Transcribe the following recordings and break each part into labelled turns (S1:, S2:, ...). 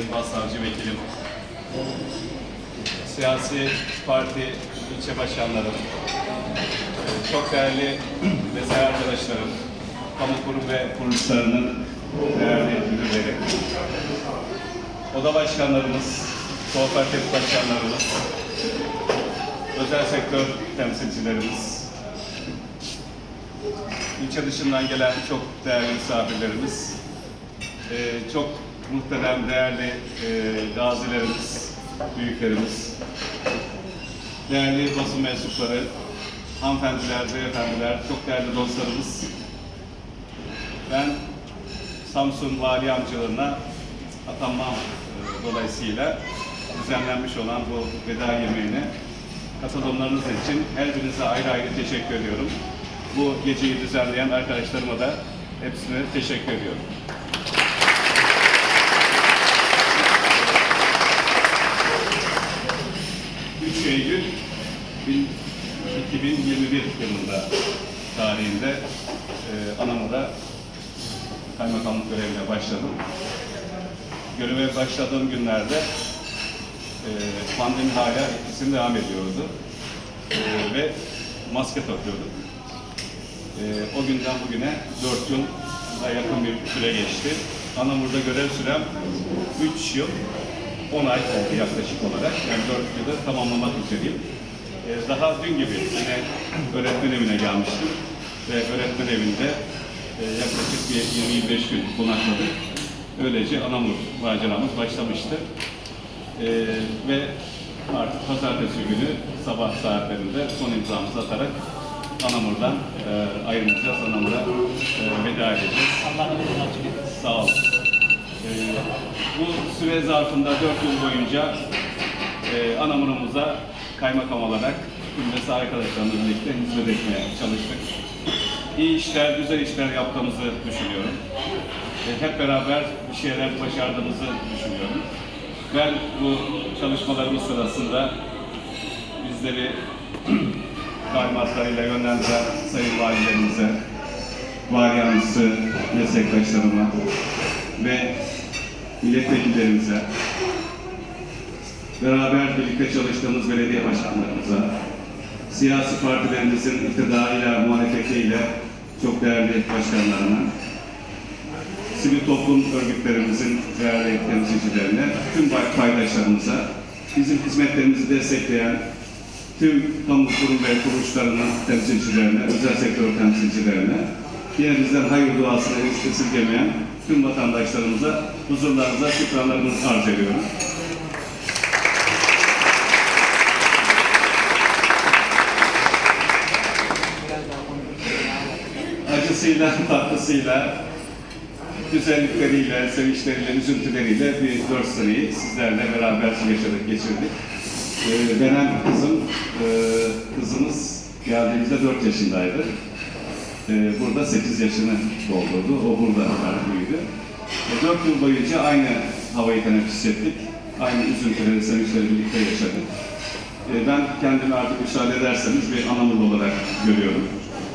S1: Sayın Başsavcı Vekilim, siyasi parti ilçe başkanlarım, çok değerli mesai arkadaşlarım, kamu kurum ve kuruluşlarının değerli müdürleri, oda başkanlarımız, kooperatif başkanlarımız, özel sektör temsilcilerimiz, ilçe dışından gelen çok değerli misafirlerimiz, e, çok muhterem, değerli e, gazilerimiz, büyüklerimiz, değerli basın mensupları, hanımefendiler, beyefendiler, çok değerli dostlarımız. Ben Samsun Vali Amcalarına atanmam e, dolayısıyla düzenlenmiş olan bu veda yemeğine katılımlarınız için her birinize ayrı ayrı teşekkür ediyorum. Bu geceyi düzenleyen arkadaşlarıma da hepsine teşekkür ediyorum. 3 Eylül 2021 yılında tarihinde e, Anamur'a kaymakamlık görevine başladım. Göreve başladığım günlerde e, pandemi hala etkisini devam ediyordu. E, ve maske takıyorduk. E, o günden bugüne 4 yıla yakın bir süre geçti. Anamur'da görev sürem 3 yıl 10 ay oldu yaklaşık olarak. Yani 4 yılı tamamlamak üzereyim. Ee, daha dün gibi yine öğretmen evine gelmiştim. Ve öğretmen evinde e, yaklaşık bir 20-25 gün konakladık. Öylece Anamur maceramız başlamıştı. Ee, ve artık pazartesi günü sabah saatlerinde son imzamızı atarak Anamur'dan e, ayrılacağız. Anamur'a e, veda edeceğiz.
S2: Allah yolunu açık etsin.
S1: Sağ olun. Ee, bu süre zarfında 4 yıl boyunca e, Anamur'umuza kaymakam olarak mesai arkadaşlarımla birlikte hizmet etmeye çalıştık. İyi işler, güzel işler yaptığımızı düşünüyorum. E, hep beraber bir şeyler başardığımızı düşünüyorum. Ben bu çalışmalarımız sırasında bizleri talimatlarıyla yönlendiren sayın valilerimize, vali meslektaşlarıma ve milletvekillerimize, beraber birlikte çalıştığımız belediye başkanlarımıza, siyasi partilerimizin iktidarıyla, muhalefetiyle çok değerli başkanlarına, sivil toplum örgütlerimizin değerli temsilcilerine, tüm paydaşlarımıza, bizim hizmetlerimizi destekleyen tüm kamu kurum ve kuruluşlarının temsilcilerine, özel sektör temsilcilerine, yine bizden hayır duasını esirgemeyen tüm vatandaşlarımıza huzurlarınıza şükranlarımı arz ediyorum. Acısıyla, tatlısıyla, güzellikleriyle, sevinçleriyle, üzüntüleriyle bir dört seneyi sizlerle beraber yaşadık, geçirdik. Ee, Beren kızım, e, kızımız geldiğimizde 4 yaşındaydı. Ee, burada 8 yaşını doldurdu. O burada büyüdü. E, 4 yıl boyunca aynı havayı teneffüs ettik. Aynı üzüntüleri, sevinçleri birlikte yaşadık. E, ben kendimi artık müsaade ederseniz bir anamurlu olarak görüyorum.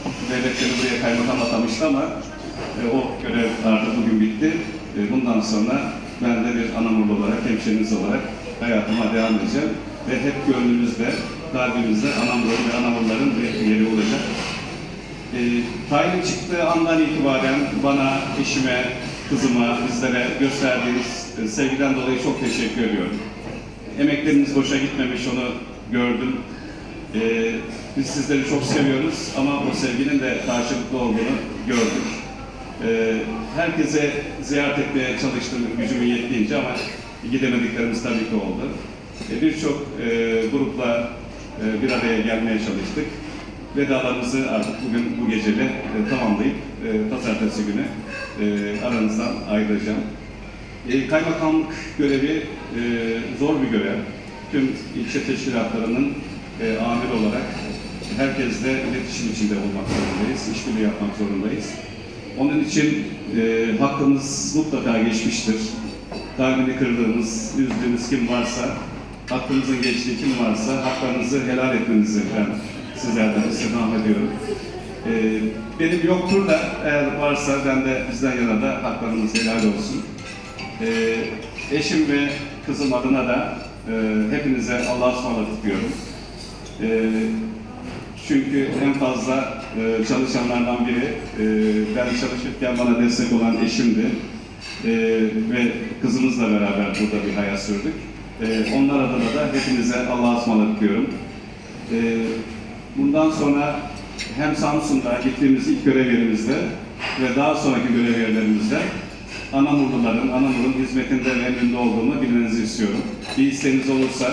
S1: Devlet beni buraya kaymakam atamıştı ama e, o görev artık bugün bitti. E, bundan sonra ben de bir anamurlu olarak, hemşeriniz olarak hayatıma devam edeceğim. Ve hep gönlümüzde, kalbimizde anamurların ve anamurların bir yeri olacak. E, tayin çıktığı andan itibaren bana, eşime, kızıma, bizlere gösterdiğiniz e, sevgiden dolayı çok teşekkür ediyorum. Emekleriniz boşa gitmemiş, onu gördüm. E, biz sizleri çok seviyoruz ama o sevginin de karşılıklı olduğunu gördük. E, herkese ziyaret etmeye çalıştım gücümün yettiğince ama gidemediklerimiz tabii ki oldu. E, Birçok e, grupla e, bir araya gelmeye çalıştık vedalarımızı artık bugün bu gecede e, tamamlayıp e, pazartesi günü e, aranızdan ayrılacağım. E, kaymakamlık görevi e, zor bir görev. Tüm ilçe teşkilatlarının e, amir olarak herkesle iletişim içinde olmak zorundayız, işbirliği yapmak zorundayız. Onun için e, hakkımız mutlaka geçmiştir. Kalbini kırdığımız, üzdüğümüz kim varsa, hakkımızın geçtiği kim varsa haklarınızı helal etmenizi ben sizlerden istirham ediyorum. Ee, benim yoktur da eğer varsa ben de bizden yana da haklarınız helal olsun. Ee, eşim ve kızım adına da e, hepinize Allah'a ısmarladık diyorum. E, çünkü en fazla e, çalışanlardan biri, e, ben çalışırken bana destek olan eşimdi. E, ve kızımızla beraber burada bir hayat sürdük. E, onlar adına da hepinize Allah'a ısmarladık diyorum. E, bundan sonra hem Samsun'da gittiğimiz ilk görev yerimizde ve daha sonraki görev yerlerimizde Anamurluların, Anamur'un hizmetinde ve emrinde olduğumu bilmenizi istiyorum. Bir isteğiniz olursa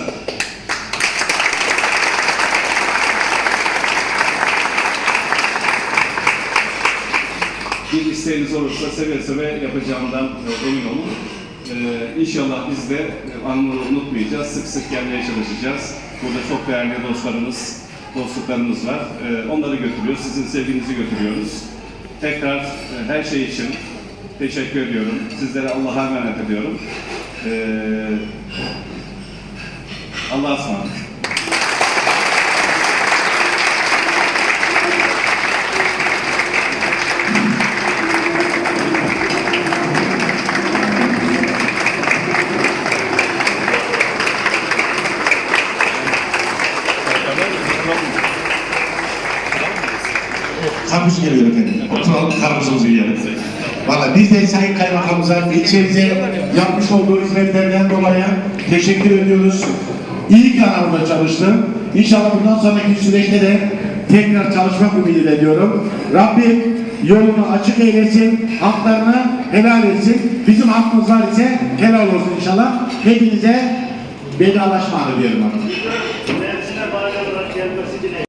S1: bir isteğiniz olursa seve seve yapacağımdan e, emin olun. Ee, inşallah biz de e, Anamur'u unutmayacağız. Sık sık gelmeye çalışacağız. Burada çok değerli dostlarımız, dostluklarımız var. Ee, onları götürüyoruz. Sizin sevginizi götürüyoruz. Tekrar e, her şey için teşekkür ediyorum. Sizlere Allah'a emanet ediyorum. Allah'a ısmarladık.
S3: Karpuz geliyor efendim. Oturalım karpuzumuzu yiyelim. Valla biz de Sayın Kaymakamımıza ilçemize yapmış olduğu hizmetlerden dolayı teşekkür ediyoruz. İyi ki aramızda çalıştı. İnşallah bundan sonraki süreçte de tekrar çalışmak ümidiyle ediyorum. Rabbim yolunu açık eylesin, haklarını helal etsin. Bizim hakkımız var ise helal olsun inşallah. Hepinize vedalaşma diyorum.